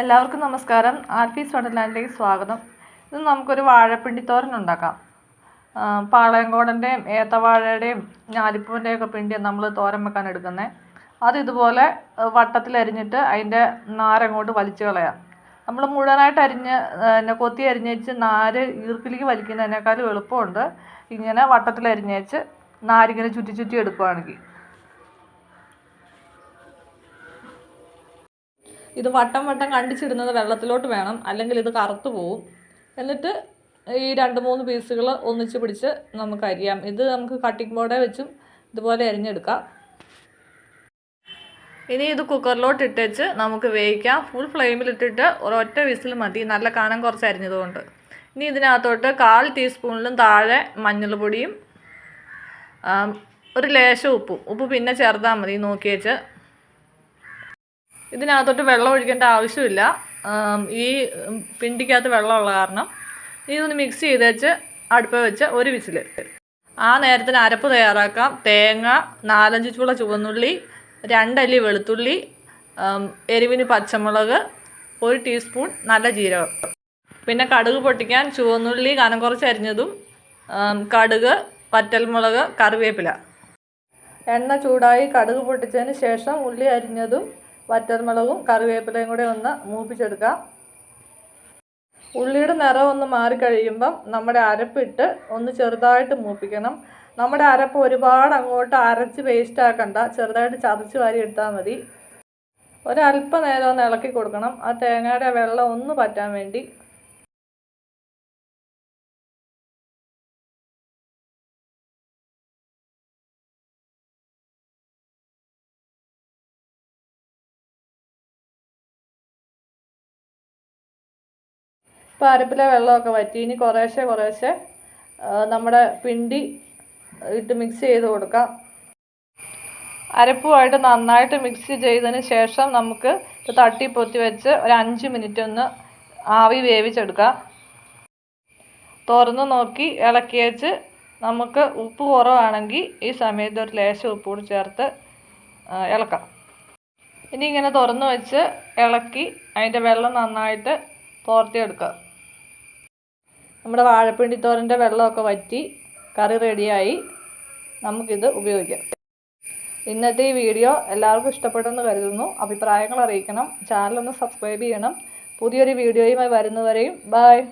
എല്ലാവർക്കും നമസ്കാരം. ആൽഫീസ് വണ്ടർലാൻഡിലേക്ക് സ്വാഗതം. ഇന്ന് നമുക്കൊരു വാഴപ്പിണ്ടി തോരൻ ഉണ്ടാക്കാം. പാളയങ്കോടന്റെയും ഏത്തവാഴയുടെയും ഞാലിപ്പൂവിന്റെയും ഒക്കെ പിണ്ടിയാണ് നമ്മൾ തോരൻ വെക്കാൻ എടുക്കുന്നത് അത് ഇതുപോലെ വട്ടത്തിൽ അരിഞ്ഞിട്ട് അതിന്റെ നാരങ്ങോട്ട് വലിച്ചു കളയാം. നമ്മൾ മുഴുവനായിട്ട് അരിഞ്ഞ് പിന്നെ കൊത്തി അരിഞ്ഞേച്ച് നാര് ഈർക്കിലേക്ക് വലിക്കുന്നതിനേക്കാളും എളുപ്പമുണ്ട്. ഇങ്ങനെ വട്ടത്തിൽ അരിഞ്ഞേച്ച് നാരിങ്ങനെ ചുറ്റി ചുറ്റി എടുക്കുകയാണെങ്കിൽ ഇത് വട്ടം വട്ടം കണ്ടിച്ചിടുന്നത് വെള്ളത്തിലോട്ട് വേണം. അല്ലെങ്കിൽ ഇത് കറുത്തു പോവും. എന്നിട്ട് ഈ രണ്ട് മൂന്ന് പീസുകൾ ഒന്നിച്ച് പിടിച്ച് നമുക്ക് അരിയാം. ഇത് നമുക്ക് കട്ടിംഗ് ബോർഡെ വെച്ചും ഇതുപോലെ അരിഞ്ഞെടുക്കാം. ഇനി ഇത് കുക്കറിലോട്ട് ഇട്ടേച്ച് നമുക്ക് വേവിക്കാം. ഫുൾ ഫ്ലെയിമിലിട്ടിട്ട് ഒരൊറ്റ വിസിൽ മതി. നല്ല കനം കുറച്ച് അരിഞ്ഞതുകൊണ്ട്. ഇനി ഇതിനകത്തോട്ട് കാൽ ടീസ്പൂണിലും താഴെ മഞ്ഞൾപ്പൊടിയും ഒരു ലേശം ഉപ്പും. ഉപ്പ് പിന്നെ ചേർത്താൽ മതി. നോക്കി വെച്ച്. ഇതിനകത്തോട്ട് വെള്ളം ഒഴിക്കേണ്ട ആവശ്യമില്ല. ഈ പിണ്ടിക്കകത്ത് വെള്ളമുള്ള കാരണം ഇതൊന്ന് മിക്സ് ചെയ്ത് വെച്ച് അടുപ്പ് വെച്ച് ഒരു വിസിൽ. ആ നേരത്തിന് അരപ്പ് തയ്യാറാക്കാം. തേങ്ങ നാലഞ്ച് ചുള ചുവന്നുള്ളി രണ്ടല്ലി വെളുത്തുള്ളി എരിവിന് പച്ചമുളക് ഒരു ടീസ്പൂൺ നല്ല ജീരകം. പിന്നെ കടുക് പൊട്ടിക്കാൻ ചുവന്നുള്ളി കനം കുറച്ച് അരിഞ്ഞതും കടുക് വറ്റൽമുളക് കറിവേപ്പില. എണ്ണ ചൂടായി കടുക് പൊട്ടിച്ചതിന് ശേഷം ഉള്ളി അരിഞ്ഞതും വറ്റൽമുളകും കറിവേപ്പിലയും കൂടെ ഒന്ന് മൂപ്പിച്ചെടുക്കാം. ഉള്ളിയുടെ നിറം ഒന്ന് മാറിക്കഴിയുമ്പം നമ്മുടെ അരപ്പിട്ട് ഒന്ന് ചെറുതായിട്ട് മൂപ്പിക്കണം. നമ്മുടെ അരപ്പ് ഒരുപാട് അങ്ങോട്ട് അരച്ച് പേസ്റ്റ് ആക്കണ്ട. ചെറുതായിട്ട് ചതച്ച് വാരി എടുത്താൽ മതി. ഒരല്പനേരം ഒന്ന് ഇളക്കി കൊടുക്കണം. ആ തേങ്ങയുടെ വെള്ളം ഒന്ന് പറ്റാൻ വേണ്ടി ഇപ്പോൾ അരപ്പിലെ വെള്ളമൊക്കെ വറ്റി. ഇനി കുറേശ്ശെ കുറേശ്ശെ നമ്മുടെ പിണ്ടി ഇട്ട് മിക്സ് ചെയ്ത് കൊടുക്കാം. അരപ്പുമായിട്ട് നന്നായിട്ട് മിക്സ് ചെയ്തതിന് ശേഷം നമുക്ക് തട്ടി പൊത്തി വെച്ച് ഒരു അഞ്ച് മിനിറ്റ് ഒന്ന് ആവി വേവിച്ചെടുക്കാം. തുറന്ന് നോക്കി ഇളക്കി വെച്ച് നമുക്ക് ഉപ്പ് കുറവാണെങ്കിൽ ഈ സമയത്ത് ഒരു ലേശം ഉപ്പ് കൂടി ചേർത്ത് ഇളക്കാം. ഇനി ഇങ്ങനെ തുറന്ന് വെച്ച് ഇളക്കി അതിന്റെ വെള്ളം നന്നായിട്ട് തോർത്തിയെടുക്കുക നമ്മുടെ വാഴപ്പിണ്ടി തോരന്റെ വെള്ളമൊക്കെ വറ്റി കറി റെഡിയായി. നമുക്കിത് ഉപയോഗിക്കാം. ഇന്നത്തെ ഈ വീഡിയോ എല്ലാവർക്കും ഇഷ്ടപ്പെട്ടെന്ന് കരുതുന്നു. അഭിപ്രായങ്ങൾ അറിയിക്കണം. ചാനലൊന്ന് സബ്സ്ക്രൈബ് ചെയ്യണം. പുതിയൊരു വീഡിയോയുമായി വരുന്നവരെയും ബായ്